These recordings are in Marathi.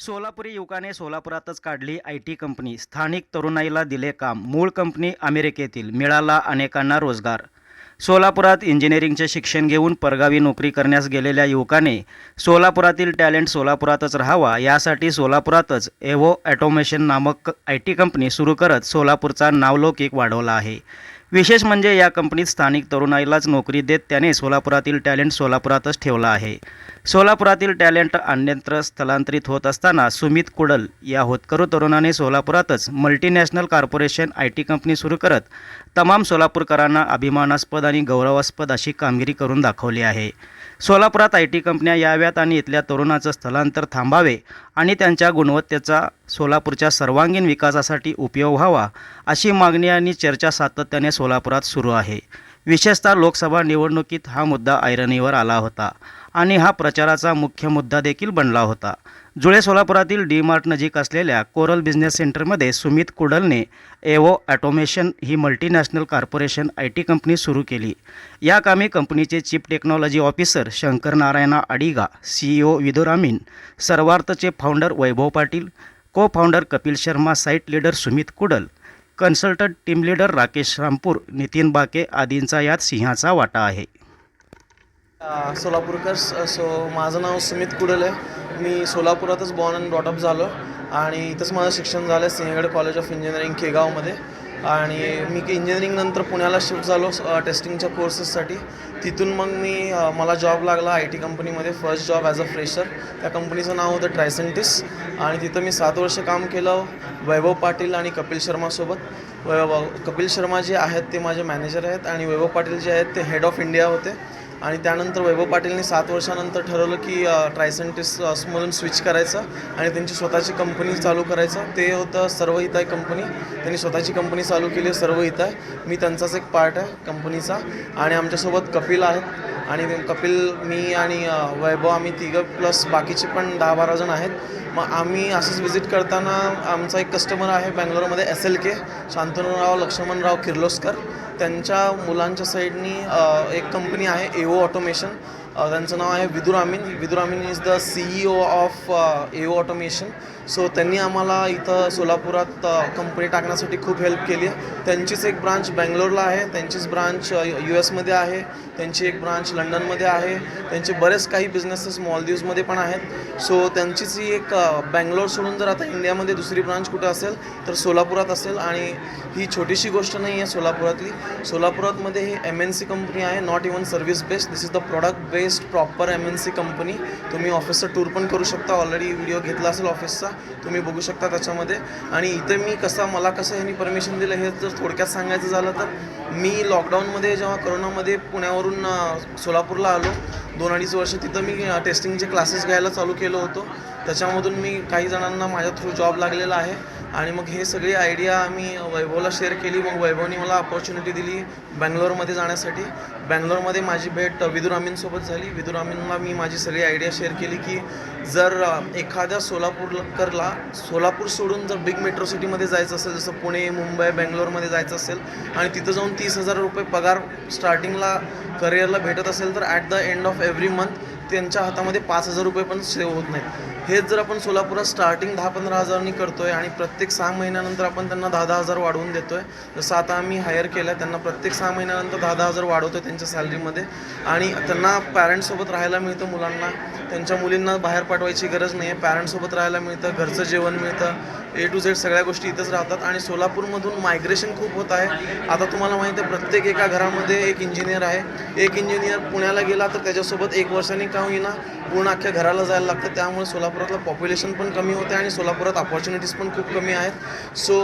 सोलापुरी युवकाने सोलापुरातच काढली आय टी कंपनी. स्थानिक तरुणाईला दिले काम. मूळ कंपनी अमेरिकेतील. मिळाला अनेकांना रोजगार. सोलापुरात इंजिनिअरिंगचे शिक्षण घेऊन परगावी नोकरी करण्यास गेलेल्या युवकाने सोलापुरातील टॅलेंट सोलापुरातच राहावा यासाठी सोलापुरातच एव्हो ॲटोमेशन नामक आय टी कंपनी सुरू करत सोलापूरचा नावलौकिक वाढवला आहे. विशेष म्हणजे या कंपनीत स्थानिक तरुणाईलाच नोकरी देत त्याने सोलापुरातील टॅलेंट सोलापुरातच ठेवला आहे. सोलापुरातील टॅलेंट अन्यत्र स्थलांतरित होत असताना सुमित कुडल या होतकरू तरुणाने सोलापुरातच multinational corporation I T company सुरू करत तमाम सोलापूरकरांना अभिमानास्पद आणि गौरवास्पद अशी कामगिरी करून दाखवली आहे. सोलापुरात आय टी कंपन्या याव्यात आणि इथल्या तरुणाचं स्थलांतर थांबावे आणि त्यांच्या गुणवत्तेचा सोलापूरच्या सर्वांगीण विकासासाठी उपयोग व्हावा अशी मागणी आणि चर्चा सातत्याने सोलापुरात सुरू आहे. विशेषतः लोकसभा निवडणुकीत हा मुद्दा ऐरणीवर आला होता आणि हा प्रचाराचा मुख्य मुद्दा देखील बनला होता. जुळे सोलापुरातील डी मार्ट नजीक असलेल्या कोरल बिझनेस सेंटरमध्ये सुमित कुडलने Evo automation he multinational corporation I T company सुरू केली. या कामी कंपनीचे chief technology officer Shankar Narayana Adiga C E O सर्वार्थचे founder Vaibhav Patil co founder Kapil Sharma site leader Sumit Kudal consultant team leader Rakesh Rampur Nitin Bake आदींचा यात सिंहाचा वाटा आहे. सोलापूरकर सो माझं नाव सुमित कुडल. आहे मी सोलापुरातच बॉर्न अँड ब्रॉटअप झालो आणि इथंच माझं शिक्षण झालं आहे सिंहगड कॉलेज ऑफ इंजिनिअरिंग केगावमध्ये आणि मी इंजिनिअरिंग नंतर पुण्याला शिफ्ट झालो टेस्टिंगच्या कोर्सेससाठी तिथून मग मी मला जॉब लागला आय टी कंपनीमध्ये first job as a fresher त्या कंपनीचं नाव होतं ट्रायसेंटिस आणि तिथं मी सात वर्ष काम केलं वैभव पाटील आणि कपिल शर्मासोबत वैभव कपिल शर्मा जे आहेत ते माझे मॅनेजर आहेत आणि वैभव पाटील जे आहेत ते हेड ऑफ इंडिया होते. आणि त्यानंतर वैभव पाटीलने सात वर्षानंतर ठरवलं की ट्रायसेंटिस्टमधून स्विच करायचं आणि त्यांची स्वतःची कंपनी चालू करायचं. ते होतं सर्व इथ आहे कंपनी त्यांनी स्वतःची कंपनी चालू केली आहे सर्वहिताय मी त्यांचाच एक पार्ट आहे कंपनीचा आणि आमच्यासोबत कपिल आहेत. आणि कपिल मी आणि वैभव आम्ही तिघं प्लस बाकीचे पण दहा बारा जण आहेत. मग आम्ही असंच व्हिजिट करताना आमचा एक कस्टमर आहे बँगलोरमध्ये S L K Shantanurao Laxmanrao Kirloskar. त्यांच्या मुलांच्या साईडनी एक कंपनी आहे एओ ऑटोमेशन त्यांचं नाव आहे Vidur Amin. Vidur Amin is the C E O of A O automation so त्यांनी आम्हाला इथं सोलापुरात कंपनी टाकण्यासाठी खूप हेल्प केली आहे. त्यांचीच एक ब्रांच बँगलोरला आहे. त्यांचीच ब्रांच यू एसमध्ये आहे. त्यांची एक ब्रांच लंडनमध्ये आहे. त्यांचे बरेच काही बिझनेसेस मॉलदीव्समध्ये पण आहेत. सो त्यांचीच ही एक बँगलोर सोडून जर आता इंडियामध्ये दुसरी ब्रांच कुठे असेल तर सोलापुरात असेल. आणि ही छोटीशी गोष्ट नाही आहे सोलापुरातली. सोलापुरातमध्ये ही एम एन सी कंपनी आहे. Not even service based this is the product based proper M N C company तुम्ही ऑफिसचा टूर पण करू शकता. ऑलरेडी व्हिडिओ घेतला असेल ऑफिसचा तुम्ही बघू शकता त्याच्यामध्ये. आणि इथे मी कसा मला कसं ह्यांनी परमिशन दिलं हे जर थोडक्यात सांगायचं झालं तर मी लॉकडाऊनमध्ये जेव्हा करोनामध्ये पुण्यावरून सोलापूरला आलो. दोन अडीच वर्ष तिथं मी टेस्टिंगचे क्लासेस घ्यायला चालू केलं होतं. त्याच्यामधून मी काही जणांना माझ्या थ्रू जॉब लागलेला आहे. आणि मग हे सगळी आयडिया आम्ही वैभवला शेअर केली. मग वैभवने मला अपॉर्च्युनिटी दिली बँगलोरमध्ये जाण्यासाठी. बँगलोरमध्ये माझी भेट विदुर अमीनसोबत झाली. विदुर अमीनला मी माझी सगळी आयडिया शेअर केली की जर एखाद्या सोलापूरकरला सोलापूर सोडून जर बिग मेट्रो सिटीमध्ये जायचं असेल जसं पुणे मुंबई बँगलोरमध्ये जायचं असेल आणि तिथं जाऊन तीस हजार रुपये पगार स्टार्टिंगला करिअरला भेटत असेल तर at the end of every month त्यांच्या हातामध्ये पाच हजार रुपये पण सेव्ह होत नाहीत. हेच जर आपण सोलापुरात स्टार्टिंग दहा पंधरा हजारांनी करतोय आणि प्रत्येक सहा महिन्यानंतर आपण त्यांना दहा दहा हजार वाढवून देतोय जसं आता आम्ही हायर केलं त्यांना प्रत्येक सहा महिन्यानंतर दहा दहा हजार वाढवतोय त्यांच्या सॅलरीमध्ये आणि त्यांना पॅरेंट्ससोबत राहायला मिळतं मुलांना. त्यांच्या मुलींना बाहेर पाठवायची गरज नाही आहे पॅरेंट्ससोबत राहायला मिळतं घरचं जेवण मिळतं. ए टू झेड सगळ्या गोष्टी इथंच राहतात. आणि सोलापूरमधून मायग्रेशन खूप होत आहे. आता तुम्हाला माहिती आहे प्रत्येक एका घरामध्ये एक इंजिनियर आहे. एक इंजिनियर पुण्याला गेला तर त्याच्यासोबत एक वर्षांनी का होईना पूर्ण अख्ख्या घराला जायला लागतं. त्यामुळे सोलापुरातलं पॉप्युलेशन पण कमी होते आणि सोलापुरात ऑपॉर्च्युनिटीज पण खूप कमी आहेत. सो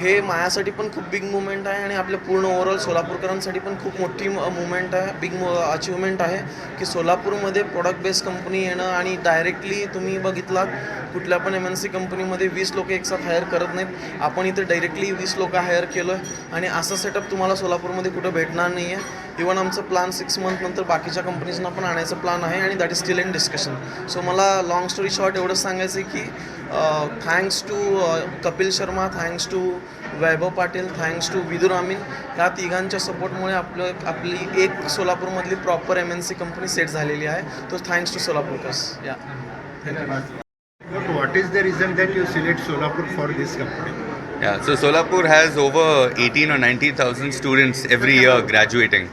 हे माझ्यासाठी पण खूप बिग मुवमेंट आहे आणि आपल्या पूर्ण ओव्हरऑल सोलापूरकरांसाठी पण खूप मोठी मुवमेंट आहे बिग अचिव्हमेंट आहे की सोलापूरमध्ये प्रोडक्ट बेस्ड कंपनी येणं आणि डायरेक्टली तुम्ही बघितलात कुठल्या पण एम एन सी कंपनीमध्ये वीस लोक एकसाथ हायर करत नाहीत. आपण इथे डायरेक्टली वीस लोक हायर केलो आहे आणि असं सेटअप तुम्हाला सोलापूरमध्ये कुठं भेटणार नाही आहे इवन आमचं प्लान सिक्स मंथनंतर बाकीच्या कंपनीजना पण आणायचं प्लान आहे आणि that is still in discussion so मला लॉंग स्टोरी शॉर्ट एवढंच सांगायचं आहे की thanks to Kapil Sharma thanks to Vaibhav Patil thanks to Vidur Amin ह्या तिघांच्या सपोर्टमुळे आपलं आपली एक सोलापूरमधली proper M N C company set झालेली आहे. तो थँक्स टू सोलापूरकर्स या what is the reason that you select Solapur for this company? Yeah, so Solapur has over 18 or 19,000 students every year graduating.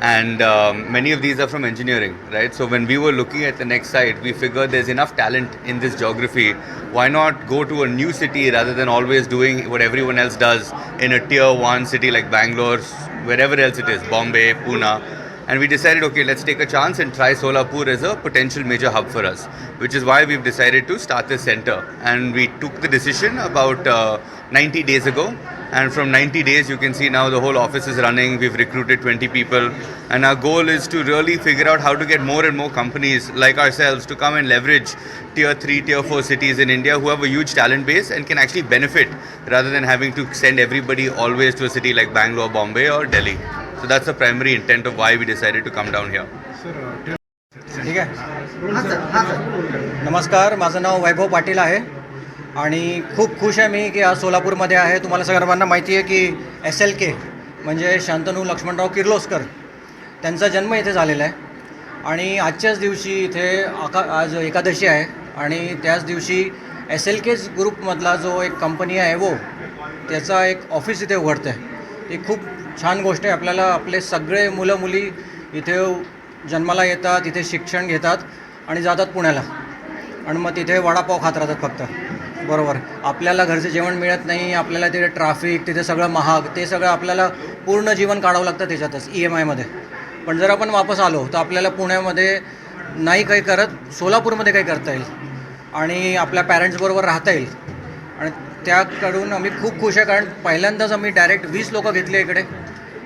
And um, many of these are from engineering, right? So when we were looking at the next site, we figured there's enough talent in this geography. Why not go to a new city rather than always doing what everyone else does in a tier one city like Bangalore, wherever else it is, Bombay, Pune. And we decided, okay, let's take a chance and try Solapur as a potential major hub for us, which is why we've decided to start this center. And we took the decision about uh, 90 days ago. And from 90 days, you can see now the whole office is running. We've recruited 20 people. And our goal is to really figure out how to get more and more companies like ourselves to come and leverage tier 3, tier 4 cities in India who have a huge talent base and can actually benefit rather than having to send everybody always to a city like Bangalore, Bombay, or Delhi. So that's the primary intent of why we decided to come down here. Sir, uh, tell ठीक आहे नमस्कार माझं नाव वैभव पाटील आहे आणि खूप खुश आहे मी की आज सोलापूरमध्ये आहे. तुम्हाला सर्वांना माहिती आहे की एस एल के म्हणजे शांतनू लक्ष्मणराव किर्लोस्कर त्यांचा जन्म इथे झालेला आहे. आणि आजच्याच दिवशी इथे आका आज एकादशी आहे. आणि त्याच दिवशी एस एल केज ग्रुपमधला जो एक कंपनी आहे वो त्याचा एक ऑफिस इथे उघडतं आहे ही खूप छान गोष्ट आहे. आपल्याला आपले सगळे मुलं मुली इथे जन्माला येतात इथे शिक्षण घेतात आणि जातात पुण्याला. आणि मग तिथे वडापाव खात राहतात फक्त. बरोबर. आपल्याला घरचे जेवण मिळत नाही आपल्याला तिथे ट्रॅफिक तिथे सगळं महाग ते सगळं आपल्याला पूर्ण जीवन काढावं लागतं त्याच्यातच ई एम आयमध्ये पण जर आपण वापस आलो तर आपल्याला पुण्यामध्ये नाही काही करत सोलापूरमध्ये काही करता येईल. आणि आपल्या पॅरेंट्सबरोबर राहता येईल. आणि त्याकडून आम्ही खूप खुश आहे कारण पहिल्यांदाच आम्ही डायरेक्ट वीस लोकं घेतली इकडे.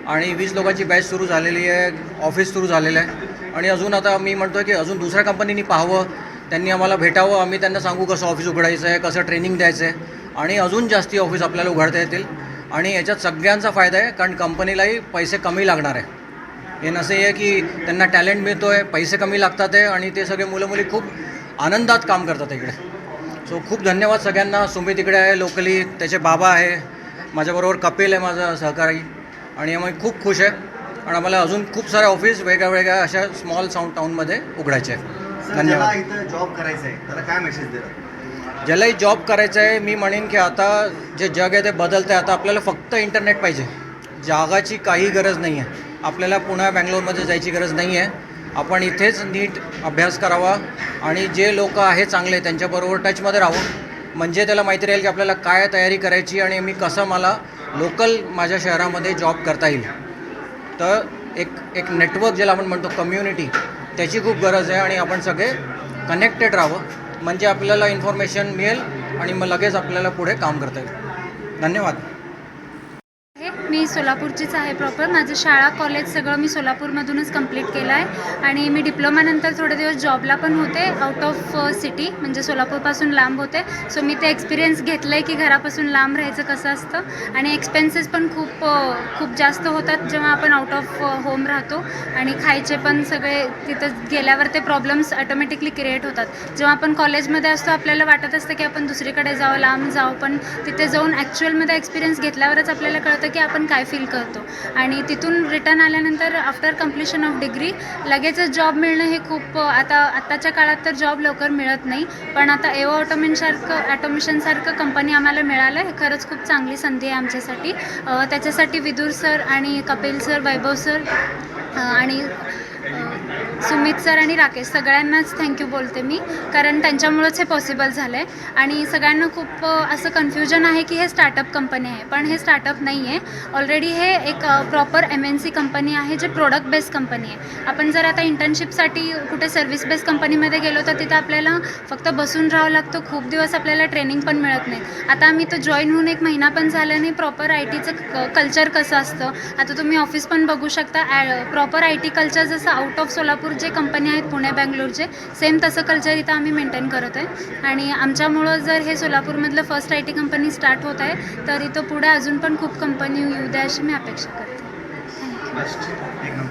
आणि वीस लोकांची बॅच सुरू झालेली आहे ऑफिस सुरू झालेलं आहे. आणि अजून आता मी म्हणतो आहे की अजून दुसऱ्या कंपनीनी पाहावं त्यांनी आम्हाला भेटावं. आम्ही त्यांना सांगू कसं ऑफिस उघडायचं आहे कसं ट्रेनिंग द्यायचं आहे. आणि अजून जास्ती ऑफिस आपल्याला उघडता येतील. आणि याच्यात सगळ्यांचा फायदा आहे कारण कंपनीलाही पैसे कमी लागणार आहे. हे नसे आहे की त्यांना टॅलेंट मिळतो आहे पैसे कमी लागतात आहे आणि ते सगळे मुलं मुली खूप आनंदात काम करतात इकडे. सो खूप धन्यवाद सगळ्यांना. सुमित इकडे आहे लोकली त्याचे बाबा आहे. माझ्याबरोबर कपिल आहे माझा सहकारी. आणि आम्ही खूप खुश आहे. आणि आम्हाला अजून खूप सारे ऑफिस वेगळ्या वेगळ्या अशा स्मॉल साऊंड टाऊनमध्ये उघडायचे आहे. धन्यवाद. इथं जॉब करायचा आहे त्याला काय मेसेज देणार? ज्यालाही जॉब करायचा आहे मी म्हणेन की आता जे जग आहे ते बदलतं आहे आता आपल्याला फक्त इंटरनेट पाहिजे. जागाची काही गरज नाही आहे. आपल्याला पुण्या बँगलोरमध्ये जायची गरज नाही आहे. आपण इथेच नीट अभ्यास करावा आणि जे लोक आहे चांगले त्यांच्याबरोबर टचमध्ये राहावं म्हणजे त्याला माहिती राहील की आपल्याला काय तयारी करायची आणि मी कसं मला लोकल माझ्या शहरामध्ये जॉब करता येईल. तर एक एक नेटवर्क ज्याला आपण म्हणतो कम्युनिटी त्याची खूप गरज आहे आणि आपण सगळे कनेक्टेड राहावं. म्हणजे आपल्याला इन्फॉर्मेशन मिळेल आणि मग लगेच आपल्याला पुढे काम करता येईल. धन्यवाद. मी सोलापूरचीच आहे प्रॉपर माझं शाळा कॉलेज सगळं मी सोलापूरमधूनच कंप्लीट केलं आहे. आणि मी डिप्लोमानंतर थोडे दिवस जॉबला पण होते आउट ऑफ सिटी म्हणजे सोलापूरपासून लांब होते. सो मी ते एक्सपिरियन्स घेतलं आहे की घरापासून लांब राहायचं कसं असतं. आणि एक्सपेन्सेस पण खूप uh, खूप जास्त होतात जेव्हा आपण आउट ऑफ होम राहतो. आणि खायचे पण सगळे तिथं गेल्यावर ते प्रॉब्लेम्स ऑटोमॅटिकली क्रिएट होतात. जेव्हा आपण कॉलेजमध्ये असतो आपल्याला वाटत असतं की आपण दुसरीकडे जावं लांब जावं. पण तिथे जाऊन ॲक्च्युअलमध्ये एक्सपिरियन्स घेतल्यावरच आपल्याला कळतं की आपण काय फील करतो. आणि तिथून रिटर्न आल्यानंतर आफ्टर कम्प्लिशन ऑफ डिग्री लगेचच जॉब मिळणं हे खूप आता आत्ताच्या काळात तर जॉब लवकर मिळत नाही. पण आता एओ ऑटोमेशनसारखं ॲटोमेशनसारखं कंपनी आम्हाला मिळालं हे खरंच खूप चांगली संधी आहे आमच्यासाठी. त्याच्यासाठी विदूर सर आणि कपिल सर वैभव सर आणि सुमित सर आणि राकेश सगळ्यांनाच थँक्यू बोलते मी कारण त्यांच्यामुळंच हे पॉसिबल झालं आहे आणि सगळ्यांना खूप असं कन्फ्युजन आहे की हे स्टार्टअप कंपनी आहे पण हे स्टार्टअप नाही आहे ऑलरेडी हे एक proper M N C company आहे जे प्रोडक्ट बेस्ड कंपनी आहे. आपण जर आता इंटर्नशिपसाठी कुठे सर्व्हिस बेस्ड कंपनीमध्ये गेलो तर तिथं आपल्याला फक्त बसून राहावं लागतं. खूप दिवस आपल्याला ट्रेनिंग पण मिळत नाही. आता आम्ही तर जॉईन होऊन एक महिना पण झाला नाही. प्रॉपर आय टीचं कल्चर कसं असतं? आता तुम्ही ऑफिस पण बघू शकता. प्रॉपर आय टी कल्चर जसं आउट ऑफ सोलापूर जे कंपनी आहेत पुणे बँगलोरचे सेम तसं कल्चर इथं आम्ही मेंटेन करत आहे. आणि आमच्यामुळं जर हे सोलापूरमधलं first I T company start होत आहे तर इथं पुढे अजून पण खूप कंपनी येऊ द्या अशी मी अपेक्षा करते. थँक्यू